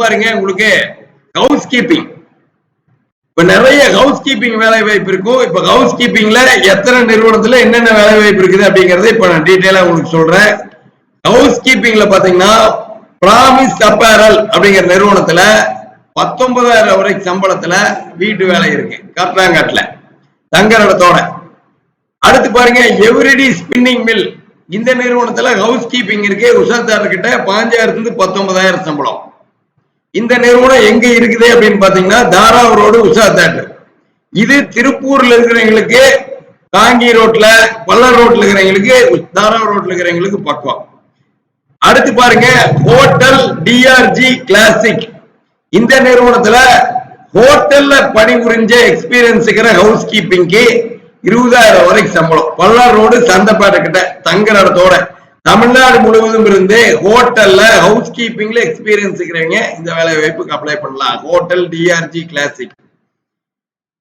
பாருங்க உங்களுக்கு house keeping இப்ப நிறைய ஹவுஸ் கீப்பிங் வேலை வாய்ப்பு இருக்கும் இப்ப ஹவுஸ் கீப்பிங்ல எத்தனை நிறுவனத்துல என்னென்ன வேலை வாய்ப்பு இருக்குது அப்படிங்கறத இப்ப நான் டீட்டெயிலா உங்களுக்கு சொல்றேன். ஹவுஸ் கீப்பிங்ல பாத்தீங்கன்னா பிராமிஸ் அப்பேரல் அப்படிங்கிற நிறுவனத்துல பத்தொன்பதாயிரம் வரைக்கும் சம்பளத்துல வீட்டு வேலை இருக்கு கர்த்தாங்காட்டுல தங்கர் இடத்தோட. அடுத்து பாருங்க எவ்ரிடி ஸ்பின்னிங் மில் இந்த நிறுவனத்துல ஹவுஸ் கீப்பிங் இருக்கு உஷாத்தார் கிட்ட பாஞ்சாயிரத்துல இருந்து பத்தொன்பதாயிரம் சம்பளம். இந்த நிறுவனம் எங்க இருக்குது அப்படின்னு பாத்தீங்கன்னா தாராவூர் ரோடு உஷா தேட்டர். இது திருப்பூர்ல இருக்கிறவங்களுக்கு காங்கி ரோட்ல பல்லர் ரோட்ல இருக்கிறவங்களுக்கு தாராவ் ரோட்ல இருக்கிறவங்களுக்கு பக்கம் அடுத்து பாருங்க ஹோட்டல் டிஆர்ஜி கிளாசிக் இந்த நிறுவனத்துல ஹோட்டல்ல பணிபுரிஞ்ச எக்ஸ்பீரியன்ஸ் இருக்கிற ஹவுஸ் கீப்பிங்க்கு இருபதாயிரம் வரைக்கும் சம்பளம். பல்லார் ரோடு சந்தைப்பேட்டை கிட்ட தங்குற இடத்தோட தமிழ்நாடு முழுவதும் இருந்து ஹோட்டல்ல ஹவுஸ் கீப்பிங்ல எக்ஸ்பீரியன்ஸ் இருக்கிறவங்க இந்த வேலை வாய்ப்புக்கு அப்ளை பண்ணலாம். ஹோட்டல் டிஆர்ஜி கிளாசிக்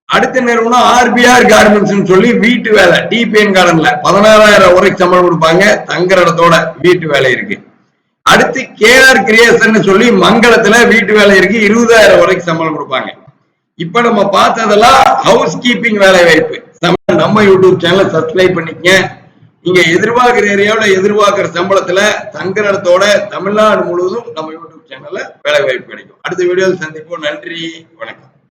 அடுத்த நிறுவனம் ஆர்பிஆர் கார்மெண்ட்ஸ் சொல்லி வீட்டு வேலை டிபிஎன் கார்டன்ல பதினாறாயிரம் வரைக்கும் சம்பளம் கொடுப்பாங்க. தங்குற இடத்தோட வீட்டு வேலை இருக்கு. அடுத்து கேஆர் கிரியேஷன் சொல்லி மங்களத்துல வீட்டு வேலை இருக்கு. இருபதாயிரம் வரைக்கும் சம்பளம் கொடுப்பாங்க. இப்ப நம்ம பார்த்ததெல்லாம் ஹவுஸ் கீப்பிங் வேலை வாய்ப்பு. நம்ம- யூடியூப் சேனலை சப்ஸ்கிரைப் பண்ணிக்கங்க. நீங்க எதிர்பார்க்கிற ஏரியாவுல எதிர்பார்க்கிற சம்பளத்துல தங்குற இடத்தோட தமிழ்நாடு முழுவதும் நம்ம யூடியூப் சேனல்ல வேலை வாய்ப்பு கிடைக்கும். அடுத்த வீடியோவில் சந்திப்போம். நன்றி. வணக்கம்.